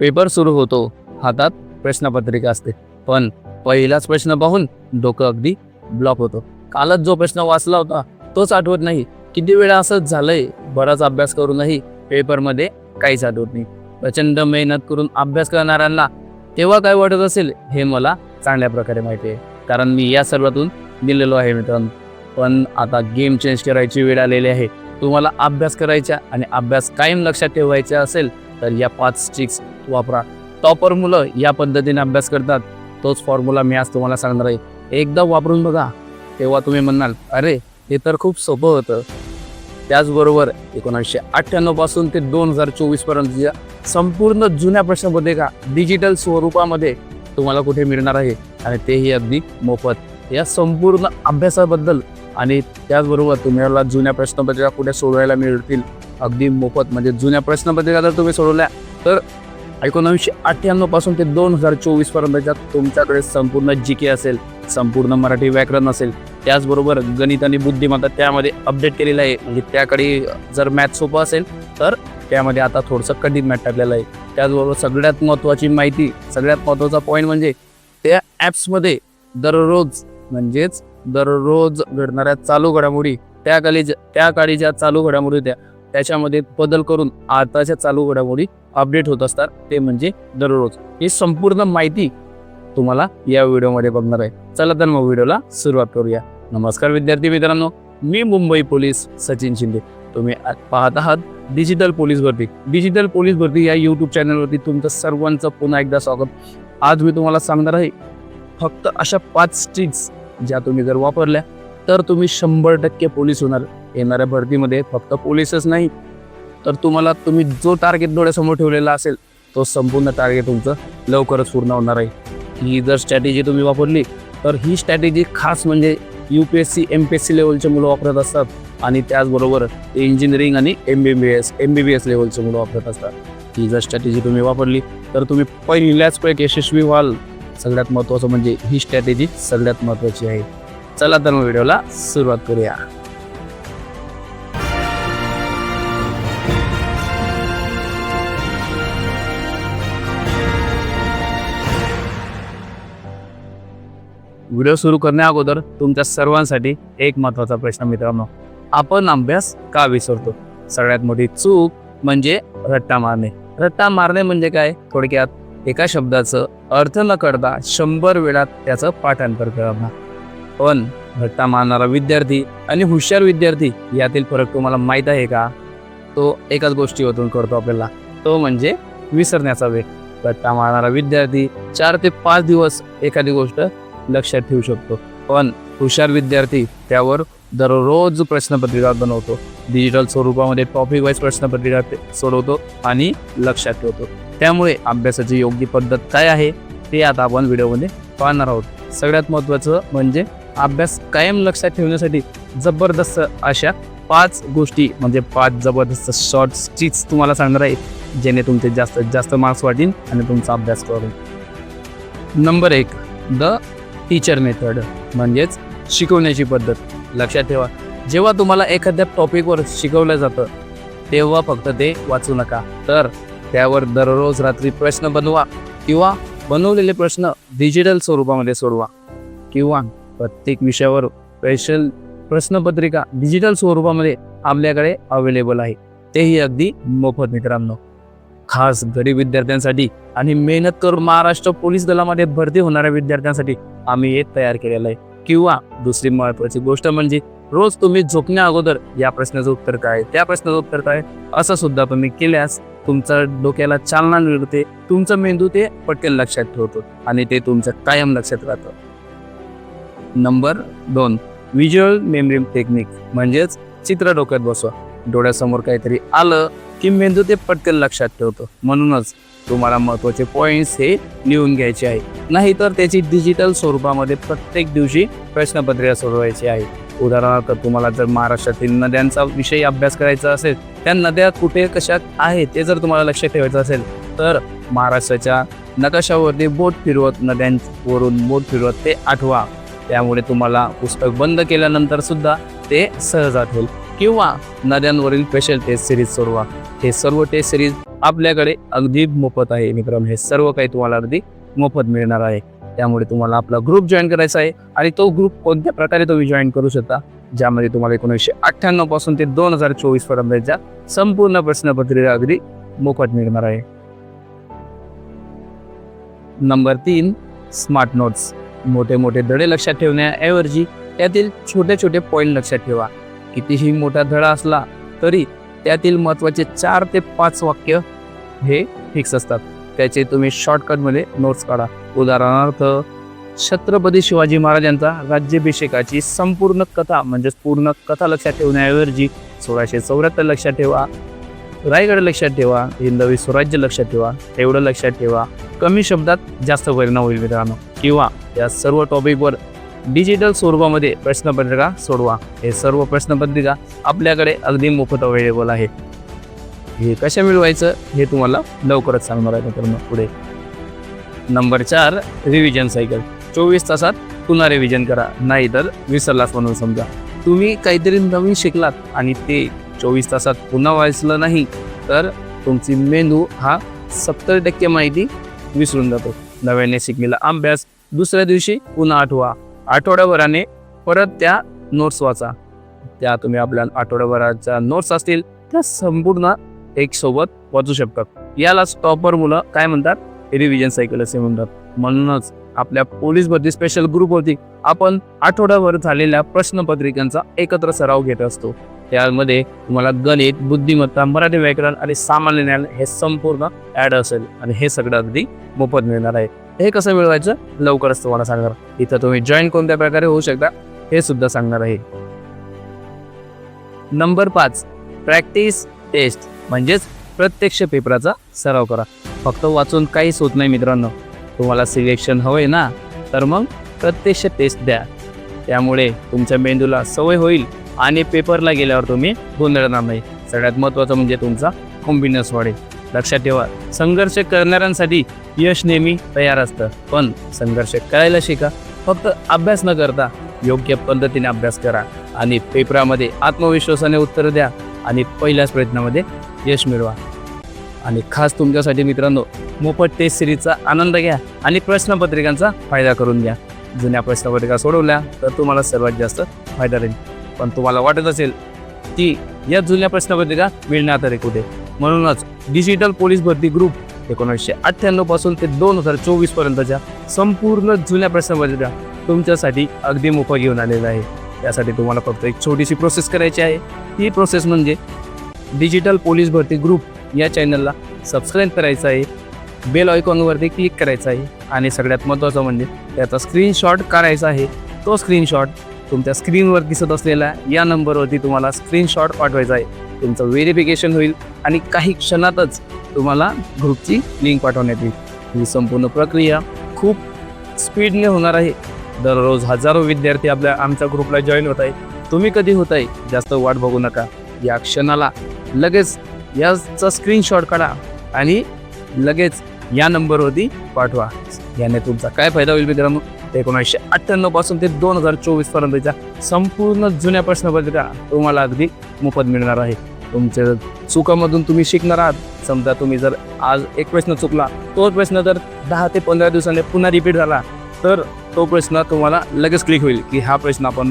Paper सुरू होतो. हातात प्रश्नपत्रिका असते. पण पहिलाच प्रश्न पाहून डोकं अगदी ब्लॉक होतो. कालच जो प्रश्न वाचला होता तोच आठवत नाही. किती वेळा असंच झालंय बराच अभ्यास करूनही पेपरमध्ये काहीच आठवत नाही. प्रचंड मेहनत करून अभ्यास करणाऱ्यांना तेव्हा काय वाटत असेल हे मला चांगल्या प्रकारे माहिती आहे. कारण मी या सर्वातून दिलेलो आहे मित्रांनो. पण आता गेम चेंज करायची वेळ आलेली आहे. तुम्हाला अभ्यास करायचा आणि अभ्यास कायम लक्षात ठेवायचा असेल तर या पाच स्टिक्स वापरा. टॉपर मुलं या पद्धतीने अभ्यास करतात. तोच फॉर्म्युला मी आज तुम्हाला सांगणार आहे. एकदा वापरून बघा. तेव्हा तुम्ही म्हणाल अरे हे तर खूप सोपं होतं. त्याचबरोबर एकोणीसशे अठ्ठ्याण्णवपासून ते दोन हजार चोवीस पर्यंतच्या संपूर्ण जुन्या प्रश्नपत्रिका डिजिटल स्वरूपामध्ये तुम्हाला कुठे मिळणार आहे? आणि तेही अगदी मोफत. या संपूर्ण अभ्यासाबद्दल आणि त्याचबरोबर तुम्हाला जुन्या प्रश्नपत्रिका कुठे सोडवायला मिळतील? अगदी मोफत. म्हणजे जुन्या प्रश्नपत्रिका जर तुम्ही सोडवल्या तर एकोणीसशे अठ्ठ्याण्णवपासून ते दोन हजार चोवीस पर्यंतच्या तुमच्याकडे संपूर्ण जी के असेल संपूर्ण मराठी व्याकरण असेल त्याचबरोबर गणित आणि बुद्धिमत्ता त्यामध्ये अपडेट केलेलं आहे. म्हणजे त्याकडे जर मॅथ सोपं असेल तर त्यामध्ये आता थोडंसं कठीण मॅथ टाकलेलं आहे. त्याचबरोबर सगळ्यात महत्त्वाची माहिती सगळ्यात महत्त्वाचा पॉईंट म्हणजे त्या ॲप्समध्ये दररोज म्हणजेच दररोज घडणाऱ्या चालू घडामोडी त्या काळी त्या काळी ज्या चालू घडामोडी होत्या. त्याच्यामध्ये बदल करून आताच्या चालू घडामोडी अपडेट होत असतात. ते म्हणजे दररोज. ही संपूर्ण माहिती तुम्हाला या व्हिडिओमध्ये बघणार आहे. चला तर मग व्हिडिओला सुरुवात करूया. नमस्कार विद्यार्थी मित्रांनो. मी मुंबई पोलीस सचिन शिंदे. तुम्ही पाहत आहात डिजिटल पोलीस भरती. डिजिटल पोलीस भरती या यूट्यूब चॅनलवरती तुमचं सर्वांचं पुन्हा एकदा स्वागत. आज मी तुम्हाला सांगणार आहे फक्त अशा पाच स्टिक्स ज्या तुम्ही जर वापरल्या तर तुम्ही शंभर टक्के पोलीस होणार. येणाऱ्या भरतीमध्ये फक्त पोलीसच नाही तर तुम्हाला तुम्ही जो टार्गेट डोळ्यासमोर ठेवलेला असेल तो संपूर्ण टार्गेट तुमचं लवकरच पूर्ण होणार आहे. ही जर स्ट्रॅटेजी तुम्ही वापरली तर ही स्ट्रॅटेजी खास म्हणजे U P S C M P S C लेवलचे मुलं वापरत असतात आणि त्याचबरोबर इंजिनिअरिंग आणि M B B S M B B S लेवलचे मुलं वापरत असतात. ही जर स्ट्रॅटेजी तुम्ही वापरली तर तुम्ही पहिल्याच पैकी यशस्वी व्हाल. सगळ्यात महत्त्वाचं म्हणजे ही स्ट्रॅटेजी सगळ्यात महत्त्वाची आहे. चला तर मग व्हिडिओला सुरुवात करूया. व्हिडिओ सुरू करण्या अगोदर तुमच्या सर्वांसाठी एक महत्त्वाचा प्रश्न मित्रांनो. आपण अभ्यास का विसरतो? सगळ्यात मोठी चूक म्हणजे रट्टा मारणे. रट्टा मारणे म्हणजे काय? थोडक्यात एका शब्दाचं अर्थ न करता शंभर वेळात त्याचं पाठांतर करणं. पण भट्टा मारणारा विद्यार्थी आणि हुशार विद्यार्थी यातील फरक तुम्हाला माहीत आहे का? तो एकाच गोष्टीवरून करतो आपल्याला. तो म्हणजे विसरण्याचा वेग घट्टा मारणारा विद्यार्थी चार ते पाच दिवस एखादी गोष्ट लक्षात ठेवू शकतो. पण हुशार विद्यार्थी त्यावर दररोज प्रश्नपत्रिका बनवतो. डिजिटल स्वरूपामध्ये टॉपिक वाईज प्रश्नपत्रिका सोडवतो आणि लक्षात ठेवतो. त्यामुळे अभ्यासाची योग्य पद्धत काय आहे ते आता आपण व्हिडिओमध्ये पाहणार आहोत. सगळ्यात महत्त्वाचं म्हणजे अभ्यास कायम लक्षात ठेवण्यासाठी जबरदस्त अशा पाच गोष्टी म्हणजे पाच जबरदस्त शॉर्ट स्टिक्स तुम्हाला सांगणार आहे जेणे तुमचे जास्तीत जास्त मार्क्स वाढतील आणि तुमचा अभ्यास करून. नंबर एक द टीचर मेथड म्हणजेच शिकवण्याची पद्धत. लक्षात ठेवा जेव्हा तुम्हाला एखाद्या टॉपिकवर शिकवलं जातं तेव्हा फक्त ते वाचू नका. तर त्यावर दररोज रात्री प्रश्न बनवा किंवा बनवलेले प्रश्न डिजिटल स्वरूपामध्ये सोडवा किंवा प्रत्येक विषयावर स्पेशल प्रश्नपत्रिका डिजिटल स्वरूपामध्ये आपल्याकडे अवेलेबल आहे. तेही अगदी मोफत मित्रांनो. खास गरीब विद्यार्थ्यांसाठी आणि मेहनत करून महाराष्ट्र पोलीस दलामध्ये भरती होणाऱ्या विद्यार्थ्यांसाठी आम्ही हे तयार केलेलं आहे. किंवा दुसरी महत्वाची गोष्ट म्हणजे रोज तुम्ही झोपण्या अगोदर या प्रश्नाचं उत्तर काय त्या प्रश्नाचं उत्तर काय असं सुद्धा तुम्ही केल्यास तुमच्या डोक्याला चालना मिळते तुमचं मेंदू ते पटकन लक्षात ठेवतो आणि ते तुमचं कायम लक्षात राहतं. नंबर दोन. व्हिज्युअल मेमरी टेक्निक म्हणजेच चित्र डोक्यात बसवा. डोळ्यासमोर काहीतरी आलं की मेंदू ते पटकन लक्षात ठेवतो. म्हणूनच तुम्हाला महत्त्वाचे पॉईंट्स हे लिहून घ्यायचे आहे. नाहीतर त्याची डिजिटल स्वरूपामध्ये प्रत्येक दिवशी प्रश्नपत्रिका सोडवायची आहे. उदाहरणार्थ तुम्हाला जर महाराष्ट्रातील नद्यांचा विषयी अभ्यास करायचा असेल त्या नद्या कुठे कशा आहेत ते जर तुम्हाला लक्षात ठेवायचं असेल तर महाराष्ट्राच्या नकाशावरती बोट फिरवत नद्यांवरून बोट फिरवत ते आठवा. त्यामुळे तुम्हाला पुस्तक बंद केल्यानंतर सुद्धा ते सहज आठवेल किंवा नद्यांवरील स्पेशल टेस्ट सिरीज सोडवा. हे सर्व टेस्ट सिरीज आपल्याकडे अगदी मोफत आहे मित्रांनो. हे सर्व काही तुम्हाला अगदी मोफत मिळणार आहे. त्यामुळे तुम्हाला आपला ग्रुप जॉईन करायचा आहे आणि तो ग्रुप कोणत्या प्रकारे तुम्ही जॉईन करू शकता ज्यामध्ये तुम्हाला एकोणीसशे अठ्ठ्याण्णवपासून ते दोन हजार चोवीस पर्यंतच्या संपूर्ण प्रश्नपत्रिका अगदी मोफत मिळणार आहे. नंबर तीन स्मार्ट नोट्स मोठे मोठे धडे लक्षात ठेवण्याऐवजी त्यातील छोटे छोटे पॉईंट लक्षात ठेवा. कितीही मोठा धडा असला तरी त्यातील महत्त्वाचे चार ते पाच वाक्य हे फिक्स असतात. त्याचे तुम्ही शॉर्टकटमध्ये नोट्स काढा. उदाहरणार्थ छत्रपती शिवाजी महाराजांचा राज्याभिषेकाची संपूर्ण कथा म्हणजेच पूर्ण कथा लक्षात ठेवण्याऐवजी सोळाशे चौऱ्याहत्तर लक्षात ठेवा. रायगड लक्षात ठेवा हिंदवी स्वराज्य लक्षात ठेवा एवढं लक्षात ठेवा. कमी शब्दात जास्त परिणाम होईल मित्रांनो. किंवा या सर्व टॉपिकवर डिजिटल स्वरूपामध्ये प्रश्नपत्रिका सोडवा. हे सर्व प्रश्नपत्रिका आपल्याकडे अगदी मोफत अवेलेबल आहे. हे कशा मिळवायचं हे तुम्हाला लवकरच सांगणार आहे मित्रांनो पुढे. नंबर चार रिव्हिजन सायकल चोवीस तासात पुन्हा रिव्हिजन करा. नाही तर विसरलाच म्हणून समजा. तुम्ही काहीतरी नवीन शिकलात आणि ते चोवीस तासात पुन्हा वाचलं नाही तर तुमची मेंदू हा सत्तर टक्के माहिती विसरून जातो. नव्याने शिकलेला अभ्यास दुसऱ्या दिवशी पुन्हा आठवा. आठवड्याभराने परत त्या नोट्स वाचा. त्या तुम्ही आपल्या आठवड्याभराच्या नोट्स असतील त्या संपूर्ण एक सोबत वाचू शकतात. याला टॉपर मुलं काय म्हणतात? रिव्हिजन सायकल असे म्हणतात. म्हणूनच आपल्या पोलीस भरती स्पेशल ग्रुपवरती आपण आठवड्याभर झालेल्या प्रश्नपत्रिकांचा एकत्र सराव घेत असतो. त्यामध्ये तुम्हाला गणित बुद्धिमत्ता मराठी व्याकरण आणि सामान्य ज्ञान हे संपूर्ण ॲड असेल आणि हे सगळं अगदी मोफत मिळणार आहे. हे कसं मिळवायचं? लवकरच तुम्हाला सांगणार. इथं तुम्ही जॉईन कोणत्या प्रकारे होऊ शकता हे सुद्धा सांगणार आहे. नंबर पाच प्रॅक्टिस टेस्ट म्हणजेच प्रत्यक्ष पेपराचा सराव करा. फक्त वाचून काहीच होत नाही मित्रांनो. तुम्हाला सिलेक्शन हवंय ना तर मग प्रत्यक्ष टेस्ट द्या. त्यामुळे तुमच्या मेंदूला सवय होईल आणि पेपरला गेल्यावर तुम्ही गोंधळणार नाही. सगळ्यात महत्त्वाचं म्हणजे तुमचा कॉम्बिनस वाढेल. लक्षात ठेवा संघर्ष करणाऱ्यांसाठी यश नेहमी तयार असतं. पण संघर्ष करायला शिका. फक्त अभ्यास न करता योग्य पद्धतीने अभ्यास करा आणि पेपरामध्ये आत्मविश्वासाने उत्तर द्या आणि पहिल्याच प्रयत्नामध्ये यश मिळवा. आणि खास तुमच्यासाठी मित्रांनो मोफत टेस्ट सिरीजचा आनंद घ्या आणि प्रश्नपत्रिकांचा फायदा करून घ्या. जुन्या प्रश्नपत्रिका सोडवल्या तर तुम्हाला सर्वात जास्त फायदा राहील पण तुम्हाला वाटत असेल की या जुन्या प्रश्नपत्रिका मिळणार तरी कुठे म्हणूनच डिजिटल पोलीस भरती ग्रुप एकोणीसशे अठ्ठ्याण्णवपासून ते दोन हजार चोवीस पर्यंतच्या संपूर्ण जुन्या प्रश्नपत्रिका तुमच्यासाठी अगदी मोफत घेऊन आलेला आहे. त्यासाठी तुम्हाला फक्त एक छोटीशी प्रोसेस करायची आहे. ही प्रोसेस म्हणजे डिजिटल पोलीस भरती ग्रुप या चॅनलला सबस्क्राईब करायचं आहे. बेल आयकॉनवरती क्लिक करायचं आहे. आणि सगळ्यात महत्त्वाचं म्हणजे त्याचा स्क्रीनशॉट करायचा आहे. तो स्क्रीनशॉट तुमच्या स्क्रीनवर दिसत असलेल्या या नंबरवरती तुम्हाला स्क्रीनशॉट पाठवायचा आहे. तुमचं व्हेरिफिकेशन होईल आणि काही क्षणातच तुम्हाला ग्रुपची लिंक पाठवण्यात येईल. ही संपूर्ण प्रक्रिया खूप स्पीडने होणार आहे. दररोज हजारो विद्यार्थी आपल्या आमच्या ग्रुपला जॉईन होत आहे तुम्ही कधी होत आहे जास्त वाट बघू नका. या क्षणाला लगेच याचा स्क्रीनशॉट काढा आणि लगेच या नंबरवरती पाठवा. याने तुमचा काय फायदा होईल मित्रांनो? एकोणीसशे अठ्ठ्याण्णवपासून ते दोन हजार चोवीस पर्यंतच्या संपूर्ण जुन्या प्रश्नपत्रिका तुम्हाला अगदी मोफत मिळणार आहे. तुमच्या चुकामधून तुम्ही शिकणार आहात. समजा तुम्ही जर आज एक प्रश्न चुकला तो प्रश्न जर दहा ते पंधरा दिवसांनी पुन्हा रिपीट झाला तर तो प्रश्न तुम्हाला लगेच क्लिक होईल की हा प्रश्न आपण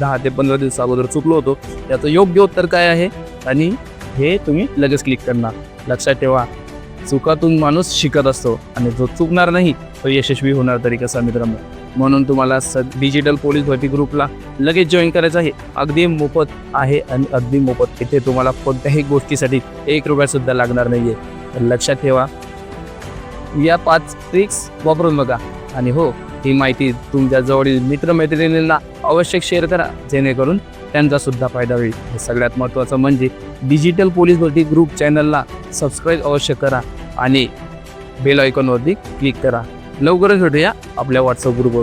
दहा ते पंधरा दिवसा अगोदर चुकलो होतो. त्याचं योग्य उत्तर काय आहे? आणि हे तुम्ही लगेच क्लिक करणार. लक्षात ठेवा चुकातून माणूस शिकत असतो आणि जो चुकणार नाही तो यशस्वी होणार तरी कसा मित्रांनो? म्हणून तुम्हाला स डिजिटल पोलीस भरती ग्रुपला लगेच जॉईन करायचं आहे. अगदी मोफत आहे आणि अगदी मोफत. इथे तुम्हाला कोणत्याही गोष्टीसाठी एक रुपयासुद्धा लागणार नाही आहे तर लक्षात ठेवा. या पाच ट्रिक्स वापरून बघा. आणि हो ही माहिती तुमच्या जवळील मित्रमैत्रिणींना आवश्यक शेअर करा. जेणेकरून त्यांचासुद्धा फायदा होईल. हे सगळ्यात महत्त्वाचं म्हणजे डिजिटल पोलीस भरती ग्रुप चॅनलला सबस्क्राईब अवश्य करा. आणि बेल आयकॉनवरती क्लिक करा. लवकरच भेटूया आपल्या व्हॉट्सअप ग्रुपवर